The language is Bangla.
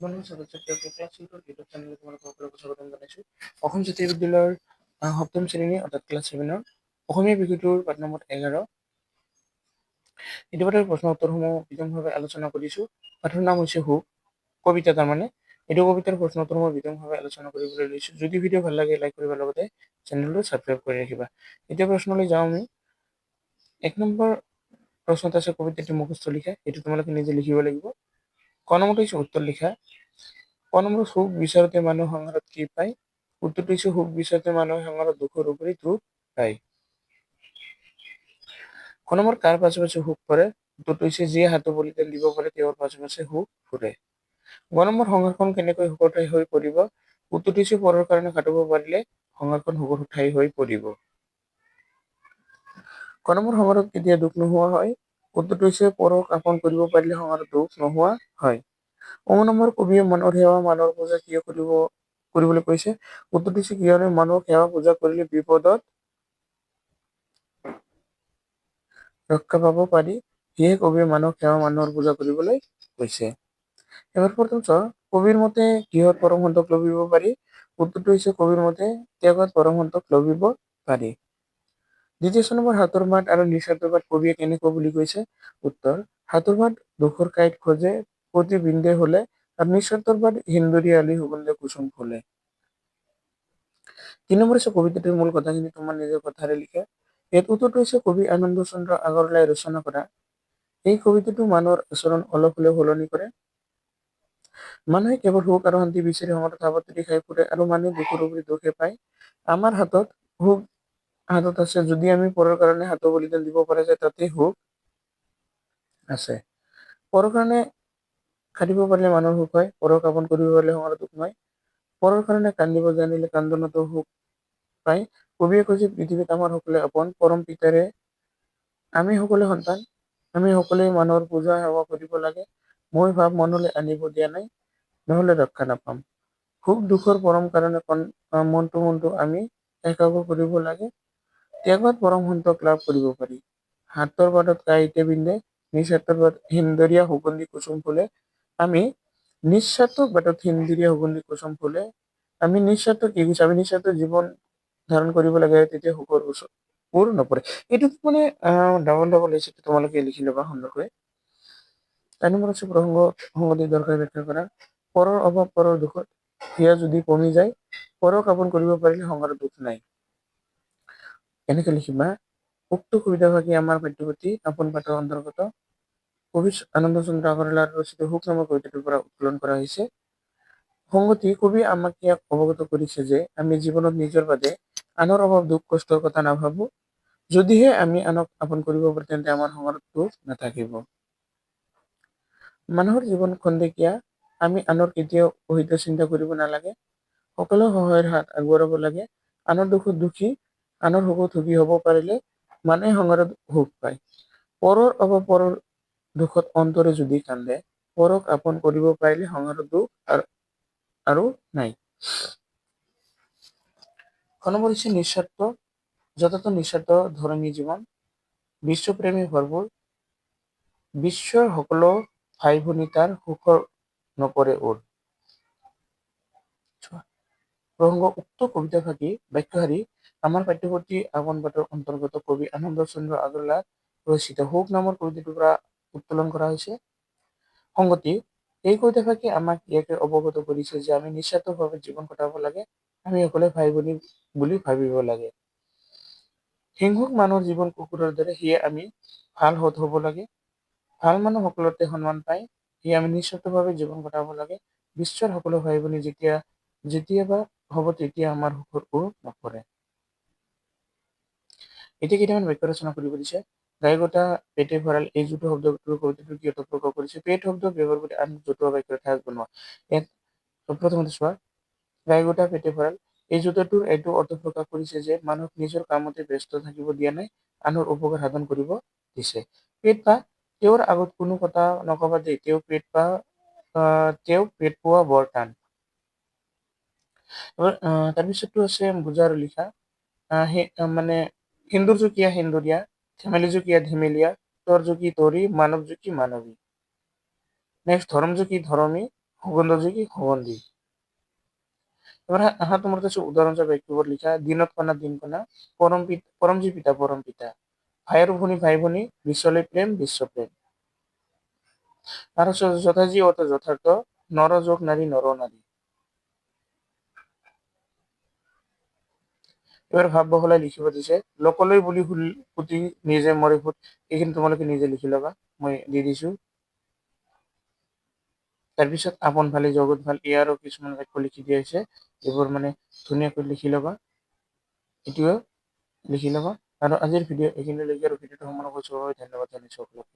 বন্ধু ছাত্ৰ-ছাত্ৰীক ক্লাছ ইউটিউব অসম জাতীয় বিদ্যালয়ৰ সপ্তম শ্ৰেণী অৰ্থাৎ ক্লাছ ছেভেনৰ অসমীয়া বিষয়টোৰ প্ৰশ্ন উত্তৰসমূহ বিতংভাৱে আলোচনা কৰিছোঁ। পাঠৰ নাম হৈছে সুখ কবিতা তাৰমানে। এইটো কবিতাৰ প্ৰশ্ন উত্তৰসমূহ বিতংভাৱে আলোচনা কৰিবলৈ লৈছোঁ। যদি ভিডিঅ' ভালো লাগে লাইক কৰিবা, লগতে চেনেলটো ছাবস্ক্ৰাইব কৰি ৰাখিবা। এতিয়া প্ৰশ্নলৈ যাওঁ আমি। এক নম্বৰ প্ৰশ্নত আছে, কবিতাটি মুখস্থ লিখা। এইটো তোমালোকে নিজে লিখিব লাগিব। ক নম্বৰটো হৈছে উত্তৰ লিখা। ক নম্বৰ সুখ বিচাৰোতে মানুহ সংসাৰত কি পায়? উত্তৰটো হৈছে সুখ বিচাৰোতে মানুহে সংসাৰত দুখৰ উপৰি দুখ পায়। ক নম্বৰ কাৰ পাছে পাছে সুখ পৰে উত্তৰটো হৈছে যিয়ে হাতৰ বলিদান দিব পাৰে তেওঁৰ পাছে সুখ ফুৰে গ নম্বৰ সংসাৰখন কেনেকৈ সুখৰ ঠাই হৈ পৰিব? উত্তৰটো হৈছে পৰৰ কাৰণে খাটিব পাৰিলে সংসাৰখন সুখৰ ঠাই হৈ পৰিব। ক নম্বৰ সংসাৰত কেতিয়া দুখ নোহোৱা হয়? হৈছে পৰক আপন কৰিব পাৰিলে সংসাৰত দুখ নোহোৱা হয়। অ কবিয়ে মনৰ সেৱা মানুহৰ পূজা কিয় কৰিব, কৰিবলৈ কৈছে? উত্তৰটো হৈছে কিয়নো মানুহক সেৱা পূজা কৰিলে বিপদত ৰক্ষা পাব পাৰি। সেয়ে কবিয়ে মানুহক সেৱা মানুহৰ পূজা কৰিবলৈ কৈছে। এবাৰ প্ৰথম চোৱা, কবিৰ মতে কিহত পৰমহন্তক লভিব পাৰি? উত্তৰটো হৈছে কবিৰ মতে ত্যাগত পৰমহন্তক লভিব পাৰি। দ্বিতীয় নম্বৰ হাতৰ মাত আৰু নিস্বাৰ্থবাদ কবিয়ে কেনেকুৱা বুলি কৈছে উত্তৰ হাতৰ মাত দুখৰ কাঁইট খোজে প্ৰতি বিন্দে হলে আর নিঃস্বার্থবাদ হিন্দুরি আলী সুগন্ধে কুসুম ফুলে তিন নম্বর হৈছে কবিতাটিৰ মূল কথাখিনি তোমাৰ নিজৰ কথাৰে লিখা। ইয়াত উত্তৰটো হৈছে কবি আনন্দ চন্দ্ৰ আগৰৱালাই ৰচনা কৰা এই কবিতাটো মানুহৰ আচৰণ অলপ হলেও সলনি কৰে মানুহে কেৱল সুখ আৰু শান্তি বিচাৰি সময়ত আৱদ্ধি খাই ফুৰে আৰু মানুহে দুখৰ উপৰি দুখে পায়। আমাৰ হাতত সুখ হাতত আছে, যদি আমি পৰৰ কাৰণে হাতৰ বলিদান দিব পৰা যায় তাতে সুখ আছে। পৰৰ কাৰণে খাটিব পাৰিলে মানুহৰ সুখ হয়, পৰক আপন কৰিব পাৰিলে সময়ত দুখ নহয়। পৰৰ কাৰণে কান্দিব জানিলে কান্দনতো সুখ পায়। কবিয়ে কৈছে, পৃথিৱীত আমাৰ সকলোৱে আপোন, পৰম পিতাৰে আমি সকলোৱে সন্তান। আমি সকলোৱে মানুহৰ পূজা সেৱা কৰিব লাগে। মই ভাৱ মনলৈ আনিব দিয়া নাই, নহলে ৰক্ষা নাপাম। সুখ দুখৰ পৰম কাৰণে মনটো মনটো আমি একাগ্ৰ কৰিব লাগে। ত্যাগত পৰম সন্তক লাভ কৰিব পাৰি। হাতৰ পাতত কাঁইতে বিন্ধে নিস্বাৰ্থৰ পাত হিন্দৰীয়া সুগন্ধি কুসুম ফুলে। আমি নিঃস্বাৰ্থ বাটত হিন্দীয়া সুগন্ধি কুসুম ফুলে। আমি নিঃস্বাৰ্থ কি কৈছে? আমি নিঃস্বাৰ্থ জীৱন ধাৰণ কৰিব লাগে, তেতিয়া সুখৰ ওচৰ পূৰ নপৰে। এইটো মানে ডাবল ডাবল হৈছে তোমালোকে লিখি ল'বা সুন্দৰকৈ। চাৰি নম্বৰ আছে প্ৰসংগ, সংগতি দৰকাৰ ব্যাখ্যা কৰা। পৰৰ অভাৱ, পৰৰ দুখত, সেয়া যদি কমি যায়, পৰক আপন কৰিব পাৰিলে সংসাৰত দুখ নাই। এনেকে লিখিবা, উক্ত কবিতাভাগি আমাৰ পাঠ্যপুথি আপোন পাঠৰ অন্তৰ্গত কবি আনন্দ চন্দ্ৰ আগৰৱালাৰ ৰচিত সুখ নামৰ কবিতাটোৰ পৰা উত্তোলন কৰা হৈছে। সংগতি কবি আমাক ইয়াক অৱগত কৰিছে যে আমি জীৱনত নিজৰ বাদে আনৰ অভাৱ, দুখ, কষ্টৰ কথা নাভাবো। যদিহে আমি আনক আপন কৰিব পাৰো, তেন্তে আমাৰ সংসাৰত দুখ নাথাকিব। মানুহৰ জীৱন খন্তেকীয়া আমি আনৰ কেতিয়াও অহিত চিন্তা কৰিব নালাগে। সকলো সহায়ৰ হাত আগবঢ়াব লাগে। আনৰ দুখত দুখী আনৰ সুখত সুখী হ'ব পাৰিলে মানে সংসাৰত সুখ পায়। পৰৰ অভাৱ পৰৰ দুখত অন্তৰে যদি কান্দে, পৰক আপন কৰিব পাৰিলে সংসাৰত দুখ আৰু নাই। হৈছে নিস্বাৰ্থ, যথাৰ্থ নিস্বাৰ্থ ধৰ্মী জীৱন। বিশ্বপ্ৰেমী ভৰপূৰ। বিশ্বৰ সকলো ভাই ভনী তাৰ সুখৰ নপৰে ওৰ প্ৰসংগ উক্ত কবিতা ফাঁকি বাক্যশাৰী আমাৰ পাঠ্যপুথি আগন পাঠৰ অন্তৰ্গত কবি আনন্দ চন্দ্ৰ আগৰৱালা ৰচিত সুখ নামৰ কবিতাটোৰ পৰা উত্তোলন কৰা হৈছে। সংগতি, এই কবিতা ফাঁকি আমাক ইয়াকে অৱগত কৰিছে যে আমি নিস্বাৰ্থভাৱে জীৱন কটাব লাগে, আমি সকলোৱে ভাই ভনী বুলি ভাবিব লাগে। হিংসুক মানুহৰ জীৱন কুকুৰৰ দৰে সেয়ে আমি ভালো সৎ হ'ব লাগে। ভালো মানুহ সকলোতে সন্মান পায়, সেয়ে আমি নিস্বাৰ্থভাৱে জীৱন কটাব লাগে। বিশ্বৰ সকলো ভাই ভনী যেতিয়া, যেতিয়াবা হ'ব তেতিয়া আমাৰ সুখৰ ওৰ নপৰে। এতিয়া কেইটামান বাক্য ৰচনা কৰিব দিছে। গায়কতা পেটে ভঁৰাল এই জতুৱা শব্দটোৰ কবিতাটোৰ কি প্ৰকাশ কৰিছে? পেট শব্দ ব্যৱহাৰ কৰি আন জতুৱা বাক্যৰ ঠাইত বনোৱা। প্ৰথমতে চোৱা। গায়কতা পেটে ভঁৰাল এই জতুৱাটোৰ এইটো অৰ্থ প্ৰকাশ কৰিছে যে মানুহক নিজৰ কামতে ব্যস্ত থাকিব দিয়া নাই আনৰ উপকাৰ সাধন কৰিব দিছে। পেট পা তেওঁৰ আগত কোনো কথা নকবা দেই তেওঁ পেট আহ, তেওঁ পেট পোৱা বৰ টান। তাৰপিছতটো আছে বুজা আৰু লিখা সেই মানে হিন্দুৰ জুকীয়া হিন্দুৰীয়া ধেমেলি জুকীয়া ধেমেলীয়া তোৰ জুকি তৰি মানৱ জুকি মানৱী নেক্সট ধৰ্ম জুকি ধৰ্মী সুগন্ধ যোগী সুগন্ধি এবার হা- আহা তোমার কাছে উদাহরণ হিসাবে একটু লিখা দিনত কণা দিন কণা পরম পিতা পরমজি পিতা, পরম পিতা। ভাইয়ের ভনী ভাই ভনী বিশ্বলে প্রেম, বিশ্ব প্রেম। আর যথাজি অত যথার্থ, নর যোগ নারী, নর নারী। এবার ভাব বহলাই লিখিব দিছে লোকলৈ বুলি পুতি নিজে মৰি ফুট এইখিনি তোমালোকে নিজে লিখি ল'বা, মই দি দিছো। তাৰপিছত আপোন ভালে জগত ভালো ইয়াৰো কিছুমান বাক্য লিখি দিয়া হৈছে, এইবোৰ মানে ধুনীয়াকৈ লিখি ল'বা। এইটোও লিখি ল'বা। আৰু আজিৰ ভিডিঅ' এইখিনিলৈকে আৰু ভিডিঅ'টো সমাপ্ত কৰিছোঁ ধন্যবাদ জনাইছোঁ সকলোকে।